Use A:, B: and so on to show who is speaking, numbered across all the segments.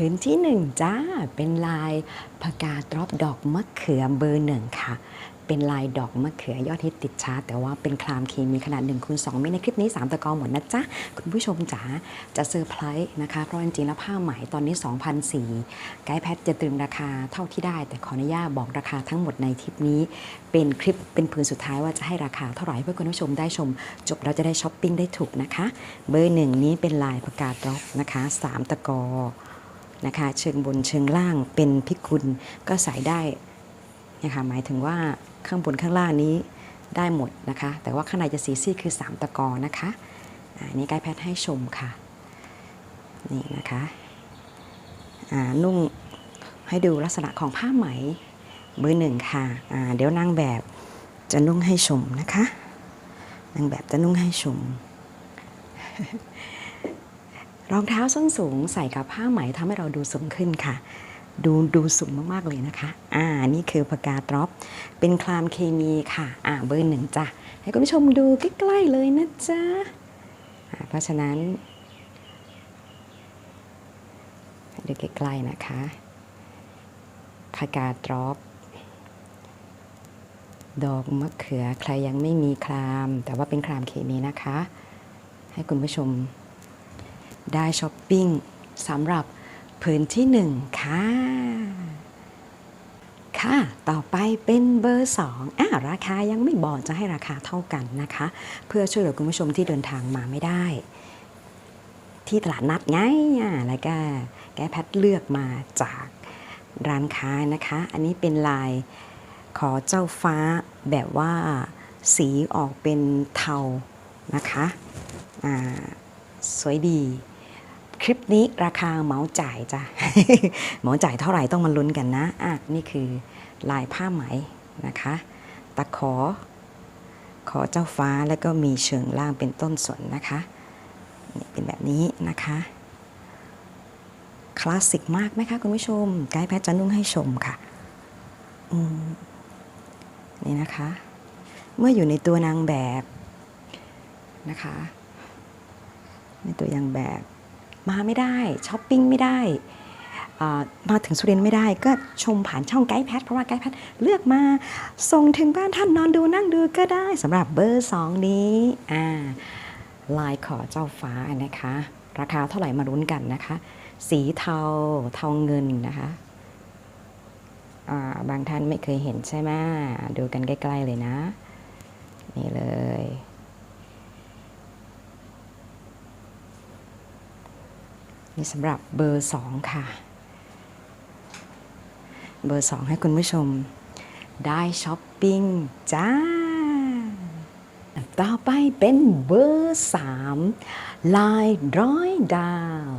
A: พื้นที่หนึ่งจ้า เป็นลายพกาดรอปดอกมะเขือเบอร์หนึ่งค่ะ เป็นลายดอกมะเขือยอดฮิตติดชาร์ตแต่ว่าเป็นคลามเคมีขนาด1คูณ2ไม่ในคลิปนี้ 3 ตะกอหมดนะจ๊ะ คุณผู้ชมจ๋าจะเซอร์ไพรส์นะคะ เพราะจริงๆแล้วผ้าไหมตอนนี้ 2,004ไกด์แพทจะตรึงราคาเท่าที่ได้ แต่ขออนุญาตบอกราคาทั้งหมดในคลิปนี้ เป็นคลิปเป็นผืนสุดท้ายว่าจะให้ราคาเท่าไหร่เพื่อคุณผู้ชมได้ชม จบเราจะได้ช้อปปิ้งได้ถูกนะคะ เบอร์หนึ่งนี้เป็นลายพกาดรอปนะคะสามตะกอ นะคะเชิงบนเชิงล่างเป็นพิกุลก็ใส่ได้นะคะหมายถึงว่าข้างบนข้างล่างนี้ได้หมดนะคะ แต่ว่าข้างในจะสีซีคือ 3 ตะกอนะคะอันนี้กด์แพทย์ให้ชมค่ะนี่นะคะนุ่งให้ดูลักษณะของผ้าไหมเบอร์หนึ่งค่ะเดี๋ยวนางแบบจะนุ่งให้ชมนะคะนางแบบจะนุ่งให้ชม รองเท้าส้นสูงใส่กับผ้าไหมทำให้เราดูสูงขึ้นค่ะ ดูดูสูงมากๆเลยนะคะ อ่า นี่คือปากกาดรอป เป็นคลามเคมีค่ะ อ่า เบอร์หนึ่งจ้ะ ให้คุณผู้ชมดูใกล้ๆเลยนะจ๊ะอ่าเพราะฉะนั้นดูใกล้ๆนะคะปากกาดรอป ดอกมะเขือใครยังไม่มีคลาม แต่ว่าเป็นคลามเคมีนะคะ ให้คุณผู้ชม ได้ช้อปปิ้งสำหรับพื้นที่หนึ่งค่ะ ค่ะ ต่อไปเป็นเบอร์2อะราคายังไม่บอกจะให้ราคาเท่ากันนะคะ เพื่อช่วยเหลือคุณผู้ชมที่เดินทางมาไม่ได้ ที่ตลาดนัดไงอะแล้วก็แกแพทเลือกมาจากร้านค้านะคะ อันนี้เป็นลายขอเจ้าฟ้าแบบว่าสีออกเป็นเทานะคะ สวยดี คลิปนี้ราคาเหมาจ่ายจ้ะเหมาจ่ายเท่าไหร่ต้องมาลุ้นกันนะอะนี่คือลายผ้าไหมนะคะตะขอ ขอเจ้าฟ้าแล้วก็มีเชิงล่างเป็นต้นสนนะคะนี่เป็นแบบนี้นะคะคลาสสิกมากไหมคะคุณผู้ชมไกด์แพทจะนุ่งให้ชมค่ะนี่นะคะ เมื่ออยู่ในตัวนางแบบนะคะ ในตัวอย่างแบบ มาไม่ได้ช้อปปิ้งไม่ได้มาถึงสุรินทร์ไม่ได้ก็ชมผ่านช่องไกด์แพทเพราะว่าไกด์แพทเลือกมาส่งถึงบ้านท่านนอนดูนั่งดูก็ได้สำหรับเบอร์ 2 นี้ลายขอเจ้าฟ้านะคะ ราคาเท่าไหร่มารุ้นกันนะคะ สีเทาเทาเงินนะคะบางท่านไม่เคยเห็นใช่ไหมดูกันใกล้ ๆ เลยนะ นี่เลย นี่สำหรับเบอร์2ค่ะ เบอร์2ให้คุณผู้ชม ได้ช้อปปิ้งจ้า ต่อไปเป็นเบอร์3ลายร้อยดาว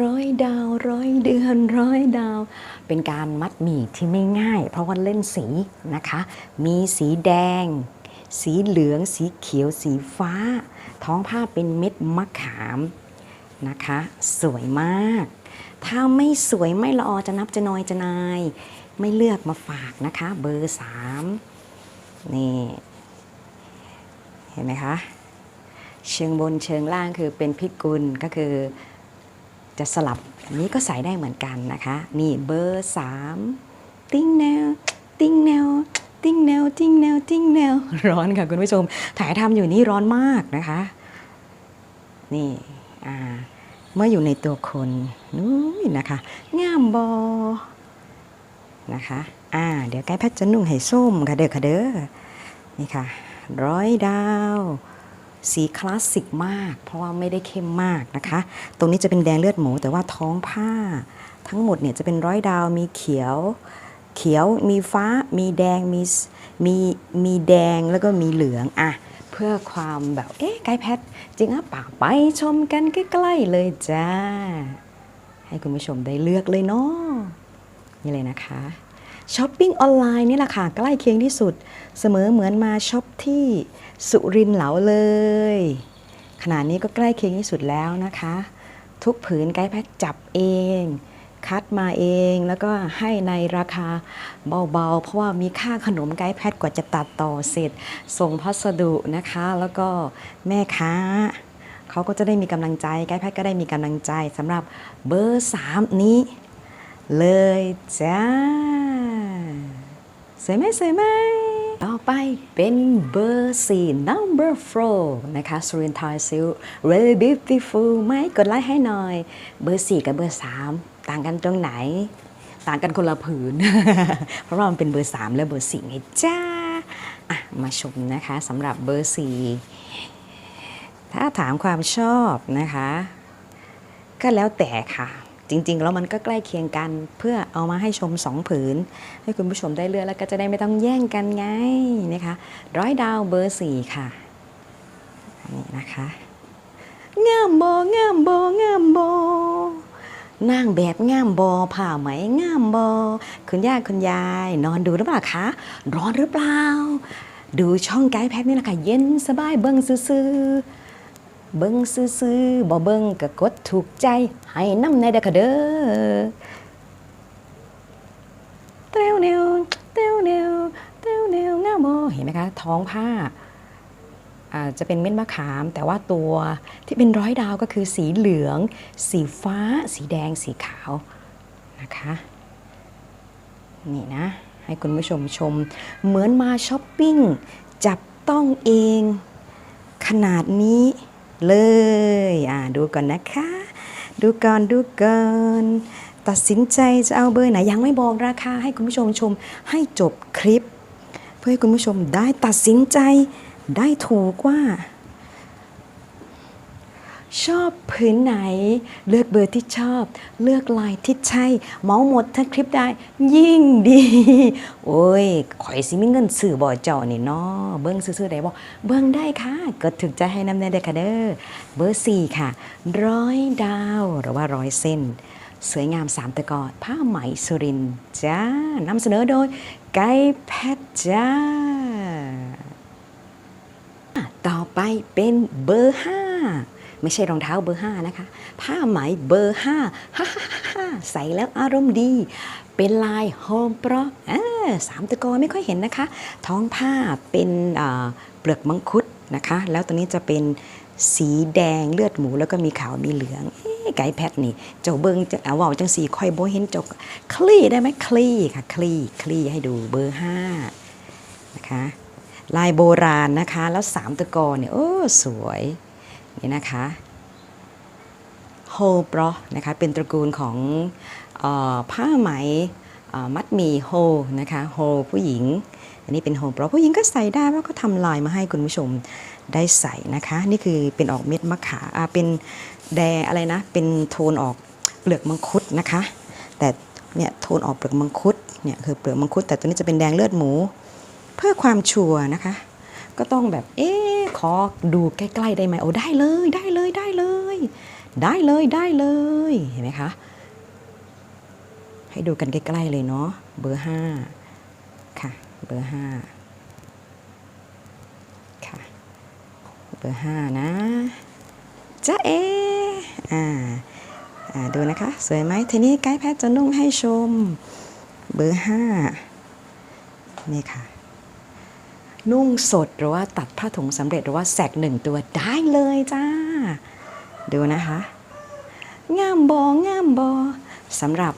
A: ร้อยดาวร้อยเดือนร้อยดาว เป็นการมัดหมี่ที่ไม่ง่าย เพราะว่าเล่นสีนะคะ มีสีแดง สีเหลือง สีเขียว สีฟ้า ท้องผ้าเป็นเม็ดมะขาม นะคะ สวยมาก ถ้าไม่สวยไม่ละออจะนับจะนอยจะนาย ไม่เลือกมาฝากนะคะ เบอร์สามนี่ เห็นไหมคะ เชิงบนเชิงล่างคือเป็นพิกุลก็คือจะสลับอันนี้ก็ใส่ได้เหมือนกันนะคะ นี่เบอร์สามติ้งแนว ติ้งแนวติ้งแนวติ้งแนวติ้งแนวร้อนค่ะคุณผู้ชม ถ่ายทำอยู่นี่ร้อนมากนะคะ นี่ เมื่ออยู่ในตัวคนนู้นนะคะงามบอนะคะอ่าเดี๋ยวไกด์แพทจะนุ่งให้ส้มค่ะเด้อค่ะเด้อนี่ค่ะ ร้อยดาว สีคลาสสิกมาก เพราะว่าไม่ได้เข้มมากนะคะ ตรงนี้จะเป็นแดงเลือดหมู แต่ว่าท้องผ้า ทั้งหมดเนี่ยจะเป็นร้อยดาวมีเขียวเขียวมีฟ้ามีแดงมีมีมีแดงแล้วก็มีเหลืองอะ พื่อความแบบ เอ๊ะไกด์แพทจริงหรือเปล่าไปชมกันใกล้ๆเลยจ้า ให้คุณผู้ชมได้เลือกเลยเนาะนี่เลยนะคะช้อปปิ้งออนไลน์นี่แหละค่ะ ใกล้เคียงที่สุด เสมอเหมือนมาช็อปที่สุรินเหลาเลย ขณะนี้ก็ใกล้เคียงที่สุดแล้วนะคะ ทุกผืนไกด์แพทจับเอง คัดมาเองแล้วก็ให้ในราคาเบาๆ เพราะว่ามีค่าขนมไกด์แพทกว่าจะตัดต่อเสร็จ ส่งพัสดุนะคะ แล้วก็แม่ค้าเขาก็จะได้มีกำลังใจไกด์แพทย์ก็ได้มีกำลังใจสำหรับเบอร์สามนี้ เลยจ้าสวยไหมสวยไหมต่อไปเป็นเบอร์สี่ number four นะคะ s u r i n t a i s i l really beautiful ไหมกดไลค์ให้หน่อย เบอร์สี่กับเบอร์สาม ต่างกันตรงไหน ต่างกันคนละผืน เพราะว่ามันเป็นเบอร์สามและเบอร์สี่ไงจ้าอะมาชมนะคะสำหรับเบอร์สี่ถ้าถามความชอบนะคะ ก็แล้วแต่ค่ะ จริง ๆ แล้วมันก็ใกล้เคียงกันเพื่อเอามาให้ชมสองผืน ให้คุณผู้ชมได้เลือกแล้วก็จะได้ไม่ต้องแย่งกันไงนะคะร้อยดาวเบอร์สี่ค่ะนนี้นะคะงามบงามบงามบ นางแบบงามบอผ้าไหมงามบอคุณย่าคุณยาย นอนดูหรือเปล่าคะ ร้อนหรือเปล่า ดูช่องไกด์แพ็คนี่แหละค่ะ เย็นสบายเบิ้งซื่อเบิ้งซื่อบ่เบิ้งก็กดถูกใจ ให้น้ำในเด้อค่ะเด้อเต้วเนียวเต้วเนียวเต้วเนียวงามบ่เห็นไหมคะ ท้องผ้า จะเป็นเม็ดมะขาม แต่ว่าตัวที่เป็นร้อยดาวก็คือสีเหลือง สีฟ้า สีแดง สีขาวนะคะนี่นะ ให้คุณผู้ชมชม เหมือนมาช้อปปิ้ง จับต้องเอง ขนาดนี้เลยอ่าดูก่อนนะคะ ดูก่อนดูก่อนตัดสินใจจะเอาเบอร์ไหนยังไม่บอกราคาให้คุณผู้ชมชม ให้จบคลิป เพื่อให้คุณผู้ชมได้ตัดสินใจ ได้ถูกว่า ชอบผืนไหน เลือกเบอร์ที่ชอบ เลือกลายที่ใช่ เมาหมดทั้งคลิปได้ ยิ่งดี โอ้ยข่อยสิมีเงินซื้อบ่เจ้านี่เนาะเบิ้งซื้อๆได้บ่เบิ้งได้ค่ะกดถึกใจให้นำแน่เด้ค่ะเด้อเบอร์สี่ค่ะ ร้อยดาวหรือว่าร้อยเส้นสวยงามสามตะกอผ้าไหมสุรินจ้านำเสนอโดย ไกด์แพทจ้า ต่อไป เป็นเบอร์ 5 ไม่ใช่รองเท้าเบอร์ 5 นะคะ ผ้าไหมเบอร์5ฮ่าใส่แล้วอารมณ์ดี เป็นลายโฮมโปรสามตะกอไม่ค่อยเห็นนะคะ ท้องผ้าเป็นเปลือกมังคุดนะคะ แล้วตัวนี้จะเป็นสีแดงเลือดหมูแล้วก็มีขาวมีเหลืองอไก่แพทนี่ เจ้าเบิงจะเอาเว่าจังสีค่อยโบเห็นจ้าคลี่ได้ไหมคลี่ค่ะ คลี่คลี่ให้ดูเบอร์5นะคะ ลายโบราณนะคะ แล้วสามตะกอเนี่ยโอ้สวยนี่นะคะโฮปรนะคะเป็นตระกูลของออผ้าไหมมัดมีโฮนะคะโฮผู้หญิง อันนี้เป็นโฮปรผู้หญิงก็ใส่ได้แล้วก็ทำลายมาให้คุณผู้ชมได้ใส่นะคะ นี่คือเป็นออกเม็ดมะขามเป็นแดงอะไรนะ เป็นโทนออกเปลือกมังคุดนะคะ แต่เนี่ยโทนออกเปลือกมังคุดเนี่ยคือเปลือกมังคุดแต่ตัวนี้จะเป็นแดงเลือดหมู เพื่อความชัวร์นะคะ ก็ต้องแบบ เอ๊ขอดูใกล้ๆได้ไหมโอ้ได้เลยได้เลยได้เลย ได้เลยได้เลยเห็นไหมคะ ให้ดูกันใกล้ๆเลยเนาะเบอร์ห้าค่ะเบอร์ห้าค่ะเบอร์ห้านะจ้าเออ่าอ่าดูนะคะ สวยไหมทีนี้ไกด์แพทย์จะนุ่งให้ชมเบอร์ห้านี่ค่ะ นุ่งสดหรือว่าตัดผ้าถุงสำเร็จหรือว่าแสกหนึ่งตัวได้เลยจ้า ดูนะคะ งามบองามบอสำหรับ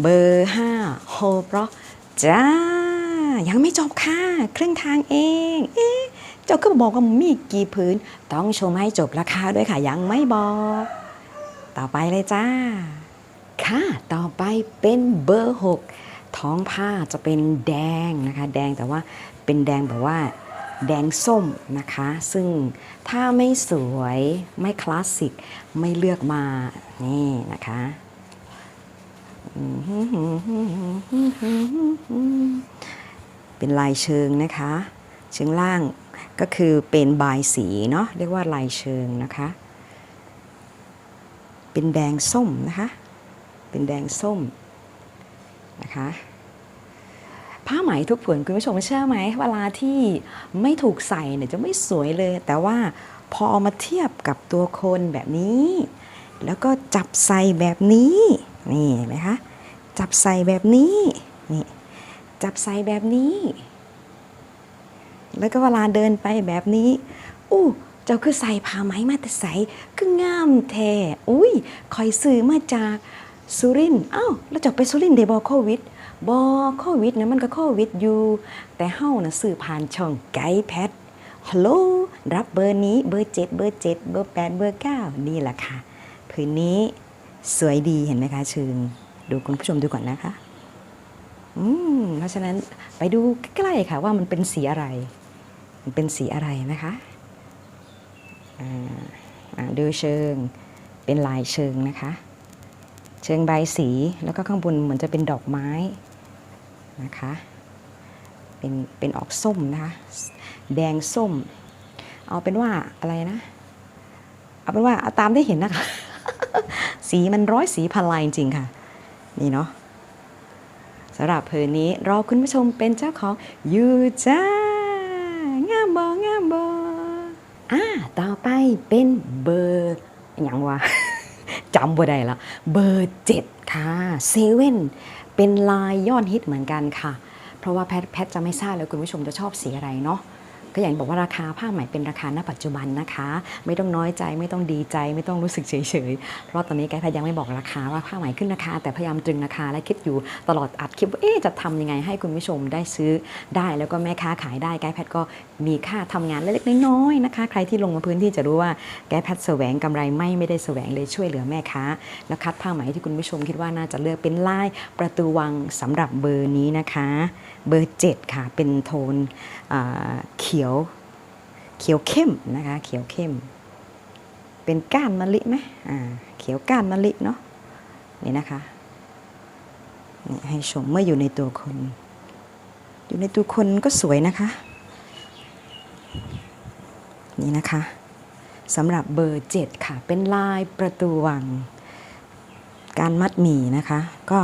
A: เบอร์5โฮปรจ้า ยังไม่จบค่ะ ครึ่งทางเอง เอ๊ะเจ้าก็บอกว่ามีกี่พื้น ต้องชมให้จบราคาด้วยค่ะ ยังไม่บอก ต่อไปเลยจ้า ค่ะ ต่อไปเป็นเบอร์6 ท้องผ้าจะเป็นแดงนะคะ แดงแต่ว่าเป็นแดงแบบว่าแดงส้มนะคะ ซึ่งถ้าไม่สวยไม่คลาสสิกไม่เลือกมา นี่นะคะเป็นลายเชิงนะคะ เชิงล่างก็คือเป็นบายสีเนาะเรียกว่าลายเชิงนะคะ เป็นแดงส้มนะคะ เป็นแดงส้ม นะคะผ้าไหมทุกผืนคุณผู้ชมเชื่อไหมเวลาที่ไม่ถูกใส่เนี่ยจะไม่สวยเลย แต่ว่าพอเอามาเทียบกับตัวคนแบบนี้ แล้วก็จับใส่แบบนี้นี่เห็นไหมคะจับใส่แบบนี้นี่จับใส่แบบนี้ แล้วก็เวลาเดินไปแบบนี้อู้เจ้าคือใส่ผ้าไหมมาแต่ใส่คืองามแท้อุ้ยคอยซื้อมาจาก สุรินอ้าวแล้วจ้าไปสุรินทร์ได้บ่โควิดบ่โควิดนะมันก็โควิดอยู่ แต่เฮานะซื้อผ่านช่องไกด์แพทฮัลโหลรับเบอร์นี้เบอร์7เบอร์7เบอร์8เบอร์9นี่แหละค่ะพื้นนี้สวยดีเห็นไหมคะเชิญดูคุณผู้ชมดูก่อนนะคะ อืมเพราะฉะนั้นไปดูใกล้ๆค่ะว่ามันเป็นสีอะไร มันเป็นสีอะไรนะคะอ่าอ่าดูเชิงเป็นลายเชิงนะคะ เชิงใบสี แล้วก็ข้างบนเหมือนจะเป็นดอกไม้นะคะ เป็นเป็นออกส้มนะคะ แดงส้ม เอาเป็นว่าอะไรนะ เอาเป็นว่าเอาตามที่เห็นนะคะ สีมันร้อยสีพันลายจริงๆค่ะ นี่เนาะสำหรับเพลงนี้รอคุณผู้ชมเป็นเจ้าของอยู่จ้างามบองามบออ่าต่อไปเป็นเบอร์อย่างวะ จำบ่ได้ละเบอร์เจ็ดค่ะเซเว่นเป็นลายยอดฮิตเหมือนกันค่ะ เพราะว่าแพทแพทจะไม่ทราบเลยคุณผู้ชมจะชอบสีอะไรเนาะ ก็อย่างบอกว่าราคาผ้าไหมเป็นราคาณปัจจุบันนะคะ ไม่ต้องน้อยใจไม่ต้องดีใจ ไม่ต้องรู้สึกเฉยๆเพราะตอนนี้ไกด์แพย์ยังไม่บอกราคาว่าผ้าไหมขึ้นราคา แต่พยายามตรึงราคาและคิดอยู่ตลอดอัดคลิปว่าเอ๊จะทำยังไงให้คุณผู้ชมได้ซื้อได้ แล้วก็แม่ค้าขายได้ไกด์แพทย์ก็มีค่าทำงานเล็กๆน้อยๆนะคะ ใครที่ลงมาพื้นที่จะรู้ว่าไกด์แพทย์แสวงกำไรไม่ไม่ได้แสวงเลยช่วยเหลือแม่ค้า แล้วคัดผ้าไหมที่คุณผู้ชมคิดว่าน่าจะเลือกเป็นลายประตูวังสำหรับเบอร์นี้นะคะ เบอร์ 7 ค่ะ เป็นโทนเขียวเขียวเข้มนะคะเขียวเข้ม เป็นก้านมะลิไหมอ่าเขียวก้านมะลิเนาะนี่นะคะนี่ให้ชมเมื่ออยู่ในตัวคน อยู่ในตัวคนก็สวยนะคะ นี่นะคะสำหรับเบอร์7ค่ะ เป็นลายประตูวัง การมัดหมี่นะคะ ก็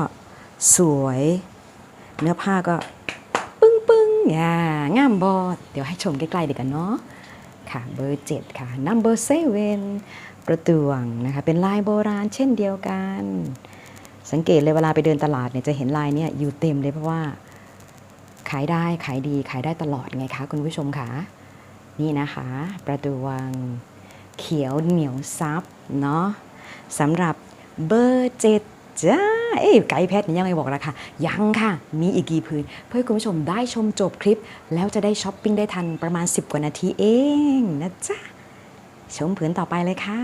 A: สวย เนื้อผ้าก็ อย่างงามบอดเดี๋ยวให้ชมใกล้ๆดีกันเนาะค่ะเบอร์7ค่ะ number 7ประตูวังนะคะเป็นลายโบราณเช่นเดียวกัน สังเกตเลยเวลาไปเดินตลาดเนี่ยจะเห็นลายเนี่ยอยู่เต็มเลยเพราะว่า ขายได้ขายดีขายได้ตลอดไงคะคุณผู้ชมคะนี่นะคะ ประตูวังเขียวเหนียวซับเนาะสำหรับเบอร์เจ็ดจ้า เอ้ไกด์แพทย์ยังไม่บอกราคายังค่ะ มีอีกกี่พื้น เพื่อคุณผู้ชมได้ชมจบคลิป แล้วจะได้ช้อปปิ้งได้ทันประมาณ 10 กว่านาทีเองนะจ๊ะ ชมผืนต่อไปเลยค่ะ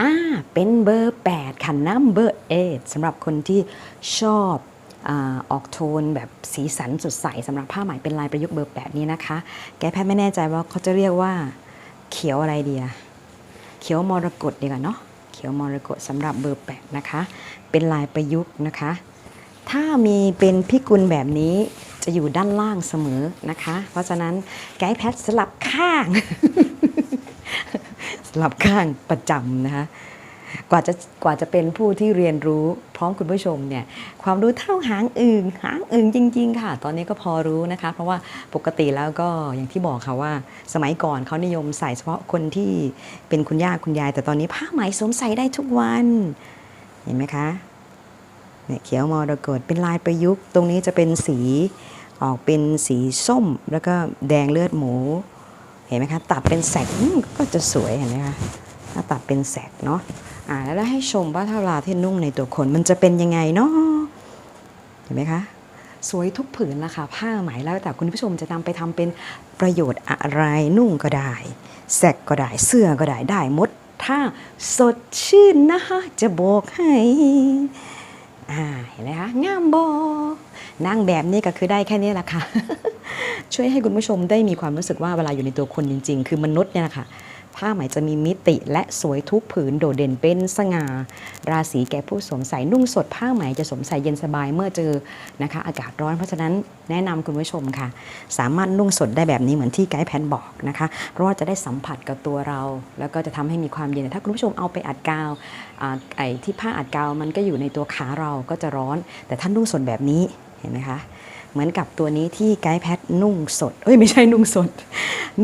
A: อ่าเป็นเบอร์ 8 ค่ะน้ำเบอร์8สำหรับคนที่ชอบออกโทนแบบสีสันสดใสสำหรับผ้าไหมเป็นลายประยุกต์เบอร์ 8 นี้นะคะ แกแพทย์ไม่แน่ใจว่าเขาจะเรียกว่าเขียวอะไรดีอะเขียวมรกตดีกว่าเนาะ ขียวมรกตสำหรับเบอร์แปดนะคะ เป็นลายประยุกต์นะคะ ถ้ามีเป็นพิกุลแบบนี้จะอยู่ด้านล่างเสมอนะคะ เพราะฉะนั้นไกด์แพทสลับข้าง สลับข้างประจำนะคะ กว่าจะกว่าจะเป็นผู้ที่เรียนรู้พร้อมคุณผู้ชมเนี่ยความรู้เท่าหางอึ่งหางอึ่งจริง ๆ ค่ะ ตอนนี้ก็พอรู้นะคะ เพราะว่าปกติแล้วก็อย่างที่บอกค่ะว่า สมัยก่อนเขานิยมใส่เฉพาะคนที่เป็นคุณย่าคุณยาย แต่ตอนนี้ผ้าไหมสวมใส่ได้ทุกวันเห็นไหมคะเนี่ยเขียวมรกตเป็นลายประยุกต์ ตรงนี้จะเป็นสีออกเป็นสีส้ม แล้วก็แดงเลือดหมู เห็นไหมคะ ตัดเป็นแสกก็จะสวยเห็นไหมคะถ้าตัดเป็นแสกเนาะ อ่าแล้วให้ชมว่าถ้าเวลาที่นุ่งในตัวคนมันจะเป็นยังไงเนาะเห็นไหมคะสวยทุกผืนละค่ะผ้าไหมแล้วแต่คุณผู้ชมจะนำไปทำเป็นประโยชน์อะไรนุ่งก็ได้แสกก็ได้เสื้อก็ได้ได้มดถ้าสดชื่นนะคะจะบอกให้อ่าเห็นไหมคะงามบอนั่งแบบนี้ก็คือได้แค่นี้แหละค่ะ ช่วยให้คุณผู้ชมได้มีความรู้สึกว่าเวลาอยู่ในตัวคนจริง ๆ คือมนุษย์เนี่ยนะคะ ผ้าไหมจะมีมิติและสวยทุกผืนโดดเด่นเป็นสง่า ราศีแก่ผู้สวมใส่นุ่งสดผ้าไหมจะสวมใส่เย็นสบายเมื่อเจอนะคะ อากาศร้อนเพราะฉะนั้นแนะนำคุณผู้ชมค่ะ สามารถนุ่งสดได้แบบนี้เหมือนที่ไกด์แพนบอกนะคะ เพราะว่าจะได้สัมผัสกับตัวเรา แล้วก็จะทำให้มีความเย็นถ้าคุณผู้ชมเอาไปอัดกาวอ่าไอ้ที่ผ้าอัดกาวมันก็อยู่ในตัวขาเราก็จะร้อน แต่ท่านนุ่งสดแบบนี้เห็นไหมคะเหมือนกับตัวนี้ที่ไกด์แพทนุ่งสด เอ้ยไม่ใช่นุ่งสด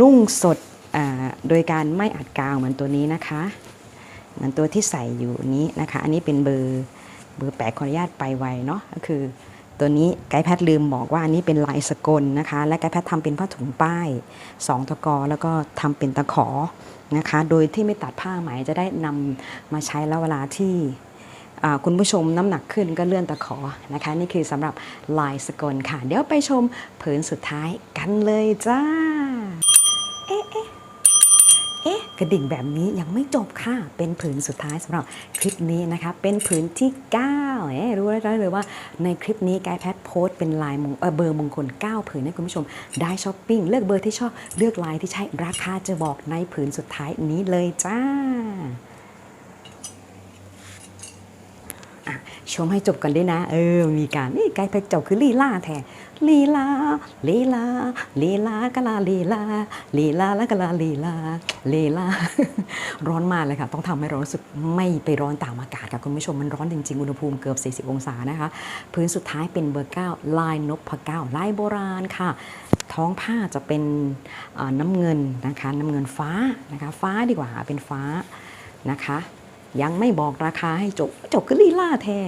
A: นุ่งสด โดยการไม่อัดกาวเหมือนตัวนี้นะคะเหมือนตัวที่ใส่อยู่นี้นะคะ อันนี้เป็นเบอร์เบอร์แปดขออนุญาตไปไวเนาะก็คือ ตัวนี้ไกด์แพทลืมบอกว่าอันนี้เป็นลายสกลนะคะ และไกด์แพททำเป็นผ้าถุงป้าย2ตะกอแล้วก็ทำเป็นตะขอนะคะ โดยที่ไม่ตัดผ้าไหมจะได้นำมาใช้แล้วเวลาที่คุณผู้ชมน้ำหนักขึ้นก็เลื่อนตะขอนะคะ นี่คือสำหรับลายสกลค่ะ เดี๋ยวไปชมผืนสุดท้ายกันเลยจ้า เอ๊ะ เอ๊ะกระดิ่งแบบนี้ยังไม่จบค่ะ เป็นผืนสุดท้ายสำหรับคลิปนี้นะคะ เป็นผืนที่ 9เอ๊ะรู้ได้เลยว่าในคลิปนี้ไกด์แพทโพสต์เป็นลายมงเเบอร์มงคล 9 ผืนให้คุณผู้ชมได้ช้อปปิ้ง เลือกเบอร์ที่ชอบ เลือกลายที่ใช่ ราคาจะบอกในผืนสุดท้ายนี้เลยจ้า อะ ชมให้จบกันด้วยนะ เออ มีการนี่ไกด์เพชรเจ้าคือลีลาแท้ลีลาลีลาลีลากะลาลีลาลีลาและกะลาลีลาลีลา ร้อนมากเลยค่ะ ต้องทำให้เรารู้สึกไม่ไปร้อนตามอากาศค่ะคุณผู้ชมมันร้อนจริงๆ อุณหภูมิเกือบ 40 องศานะคะ พื้นสุดท้ายเป็นเบอร์9ลายนพเก้าลายโบราณค่ะ ท้องผ้าจะเป็นน้ำเงินนะคะ น้ำเงินฟ้านะคะ ฟ้าดีกว่าเป็นฟ้านะคะ ยังไม่บอกราคาให้จบจบก็ลีล่าแท้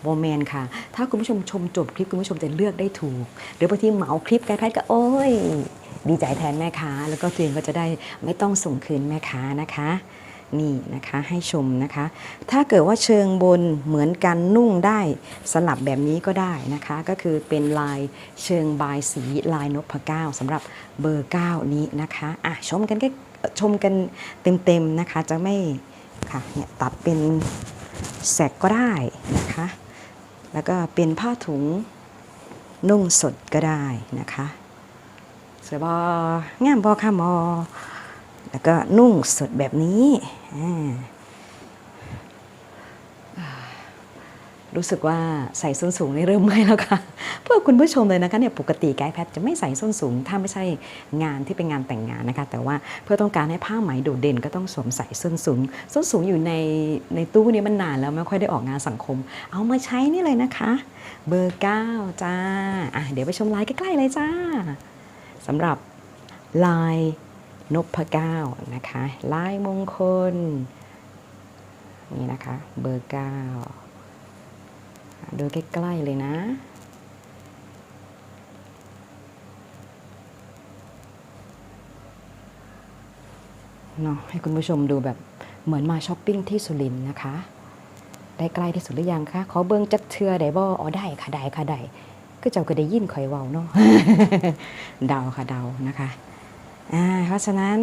A: โบแมนค่ะ ถ้าคุณผู้ชมชมจบคลิปคุณผู้ชมจะเลือกได้ถูก หรือบางทีเหมาคลิปไกด์แพทย์ก็โอ้ย ดีใจแทนแม่ค้า แล้วก็ตัวเองก็จะได้ไม่ต้องส่งคืนแม่ค้านะคะนี่นะคะให้ชมนะคะ ถ้าเกิดว่าเชิงบนเหมือนกันนุ่งได้สลับแบบนี้ก็ได้นะคะ ก็คือเป็นลายเชิงบายสีลายนพเก้าสำหรับเบอร์ 9 นี้นะคะอะชมกันแค่ชมกันเต็มๆนะคะจะไม่ ค่ะเนี่ยตัดเป็นแสกก็ได้นะคะ แล้วก็เป็นผ้าถุงนุ่งสดก็ได้นะคะสวยบองามบอค่ะมอ แล้วก็นุ่งสดแบบนี้อ่า รู้สึกว่าใส่ส้นสูงนี่เริ่มเมื่อยแล้วค่ะเพื่อคุณผู้ชมเลยนะคะเนี่ยปกติไกด์แพทจะไม่ใส่ส้นสูง ถ้าไม่ใช่งานที่เป็นงานแต่งงานนะคะ แต่ว่าเพื่อต้องการให้ผ้าไหมโดดเด่นก็ต้องสวมใส่ส้นสูง ส้นสูงอยู่ในในตู้นี้มันนานแล้วไม่ค่อยได้ออกงานสังคม เอามาใช้นี่เลยนะคะ เบอร์ 9 จ้าอะเดี๋ยวไปชมลายใกล้ๆเลยจ้าสำหรับลายนพเก้านะคะ ลายมงคล นี่นะคะ เบอร์9 ดูใกล้ๆเลยนะเนาะให้คุณผู้ชมดูแบบเหมือนมาช้อปปิ้งที่สุรินนะคะ ได้ใกล้ที่สุดหรือยังคะ ขอเบิ้งจักเทือได้บ่อ๋อได้ค่ะได้ค่ะได้ก็เจ้าก็ได้ยินข่อยเว้าเนาะเดาค่ะเดานะคะอ่าเพราะฉะนั้น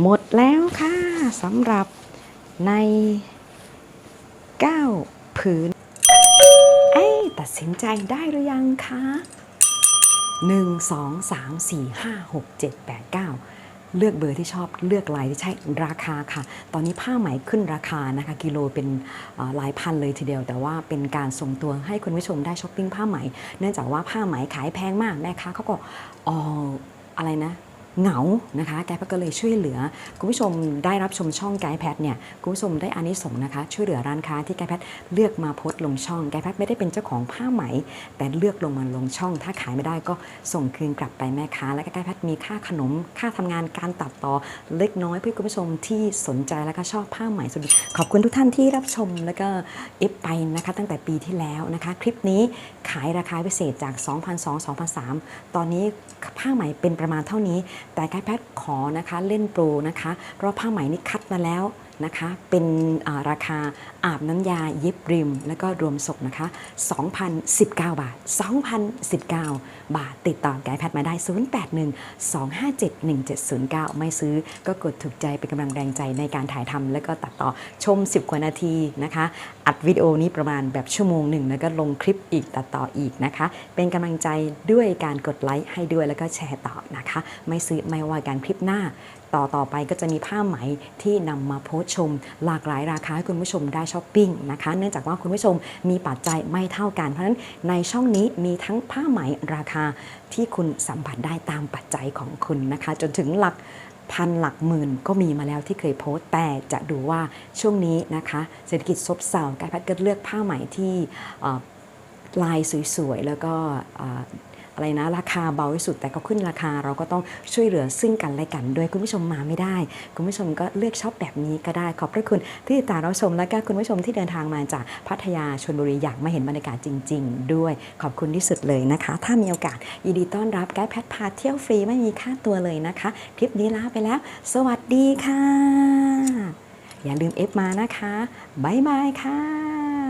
A: หมดแล้วค่ะสำหรับใน 9 ผืน ตัดสินใจได้หรือยังคะ1 2 3 4 5 6 7 8 9 เลือกเบอร์ที่ชอบเลือกลายที่ใช่ราคาค่ะ ตอนนี้ผ้าไหมขึ้นราคานะคะ กิโลเป็นหลายพันเลยทีเดียว แต่ว่าเป็นการส่งตัวให้คุณผู้ชมได้ช้อปปิ้งผ้าไหม เนื่องจากว่าผ้าไหมขายแพงมากแม่ค้าเขาก็อ่ออะไรนะ เหงานะคะไกด์แพทก็เลยช่วยเหลือ คุณผู้ชมได้รับชมช่องไกด์แพทเนี่ยคุณผู้ชมได้อานิสงส์นะคะ ช่วยเหลือร้านค้าที่ไกด์แพทเลือกมาโพสต์ลงช่องไกด์แพทไม่ได้เป็นเจ้าของผ้าไหม แต่เลือกลงมาลงช่อง ถ้าขายไม่ได้ก็ส่งคืนกลับไปแม่ค้า และก็ไกด์แพทมีค่าขนม ค่าทำงานการตัดต่อเล็กน้อยเพื่อคุณผู้ชมที่สนใจและก็ชอบผ้าไหมสุดขอบคุณทุกท่านที่รับชมแล้วก็เอฟไปนะคะตั้งแต่ปีที่แล้วนะคะ คลิปนี้ขายราคาพิเศษจาก2,200 2,300ตอนนี้ผ้าไหมเป็นประมาณเท่านี้แต่การแพทย์ขอนะคะเล่นโปรนะคะเพราะผ้าไหมนี่คัดมาแล้วนะคะ เป็นราคาอาบน้ำยาเย็บริม แล้วก็รวมศกนะคะ 2,019 บาท 2,019 บาท ติดต่อไกด์แพทมาได้ 0812571709 ไม่ซื้อก็กดถูกใจเป็นกำลังแรงใจในการถ่ายทำแล้วก็ตัดต่อชม 10 กว่านาทีนะคะ อัดวิดีโอนี้ประมาณแบบชั่วโมงหนึ่ง แล้วก็ลงคลิปอีกตัดต่ออีกนะคะ เป็นกำลังใจด้วยการกดไลค์ให้ด้วยแล้วก็แชร์ต่อนะคะ ไม่ซื้อไม่ว่ากันคลิปหน้า ต่อต่อไปก็จะมีผ้าไหมที่นำมาโพสชม หลากหลายราคาให้คุณผู้ชมได้ช้อปปิ้งนะคะ เนื่องจากว่าคุณผู้ชมมีปัจจัยไม่เท่ากัน เพราะฉะนั้นในช่องนี้มีทั้งผ้าไหมราคาที่คุณสัมผัสได้ตามปัจจัยของคุณนะคะ จนถึงหลักพันหลักหมื่นก็มีมาแล้วที่เคยโพสต์ แต่จะดูว่าช่วงนี้นะคะ เศรษฐกิจซบเซากายพัดก็เลือกผ้าไหมที่ลายสวยๆ แล้วก็ อะไรนะ ราคาเบาที่สุดแต่ก็ขึ้นราคาเราก็ต้องช่วยเหลือซึ่งกันและกันด้วยคุณผู้ชมมาไม่ได้ คุณผู้ชมก็เลือกช็อปแบบนี้ก็ได้ ขอบพระคุณที่ติดตามรับชมและก็คุณผู้ชมที่เดินทางมาจากพัทยาชลบุรีอยากมาเห็นบรรยากาศจริง ๆ ด้วย ขอบคุณที่สุดเลยนะคะ ถ้ามีโอกาสยินดีต้อนรับไกด์แพทพาเที่ยวฟรีไม่มีค่าตัวเลยนะคะ คลิปนี้ลาไปแล้ว สวัสดีค่ะ อย่าลืมเอฟมานะคะบ๊ายบายค่ะ